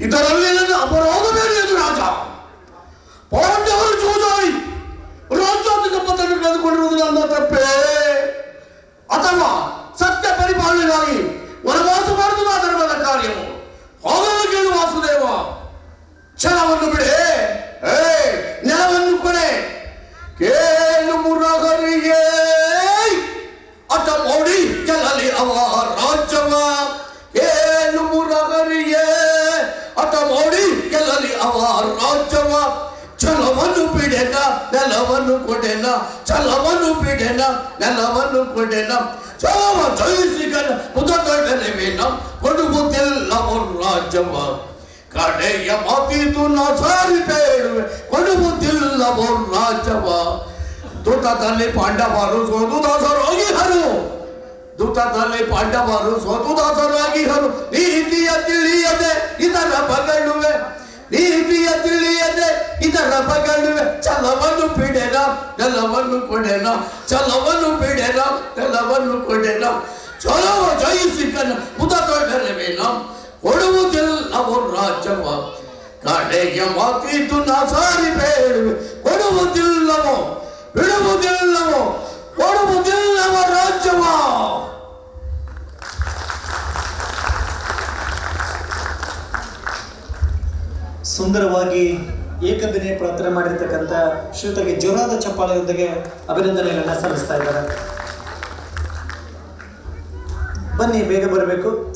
ఇతరులు అపరో ಗೆಲ್ಲಲಿ ಅವ ರಾಜ್ಯವ ಛಲವನ್ನು ಬಿಡೆನ ನೆಲವನ್ನು ಕೊಡೆನ ಛಲವನ್ನು ಬಿಡೆನ ನೆಲವನ್ನು ಕೊಡೆನ ಛಲವ ಜಯಿಸಿಗನ ಮುದಗಡನೆವೇನ ಕೊಡುವುದಿಲ್ಲವ ರಾಜ್ಯವ ಕಡೆಯ ಮಾತಿದು ನಾ ಸಾರಿ ಬೇಡುವೆ ಕೊಡುವುದಿಲ್ಲವ ರಾಜ್ಯವ ದೂತದಲ್ಲಿ ಪಾಂಡವರು ಸೋತು ದಾಸರಾಗಿಹರು ದೂತದಲ್ಲಿ ಪಾಂಡವರು ಸೋತು ದಾಸರಾಗಿಹರು ನೀತಿಯ ತಿಳಿಯದೆ ಬಗಳುವೆ ಛಲವನ್ನು ಬಿಡೆನ, ನೆಲವನ್ನು ಕೊಡೆನ ಛಲವನ್ನು ಬಿಡೆನ, ನೆಲವನ್ನು ಕೊಡೆನ. ಛಲವ ಜಯಿಸಿಕನ ಮುದ ತೊಡರವೇನ ಕೊಡುವುದಿಲ್ಲವೋ ರಾಜ್ಯವ ಕಡೆಗೆ ಮಾತಿದ್ದು ನಾ ಸಾರಿ ಬೇಡುವೆ. ಕೊಡುವುದಿಲ್ಲವೋ? ಬಿಡುವುದಿಲ್ಲವೋ? ಕೊಡುವುದಿಲ್ಲವ ರಾಜ್ಯವ ಸುಂದರವಾಗಿ ಏಕದಿನೇ ಪ್ರಾರ್ಥನೆ ಮಾಡಿರ್ತಕ್ಕಂಥ ಶ್ರೀತಗೆ ಜೋರಾದ ಚಪ್ಪಾಳೆಯೊಂದಿಗೆ ಅಭಿನಂದನೆಗಳನ್ನ ಸಲ್ಲಿಸ್ತಾ ಇದ್ದಾರೆ. ಬನ್ನಿ ಬೇಗ ಬರಬೇಕು.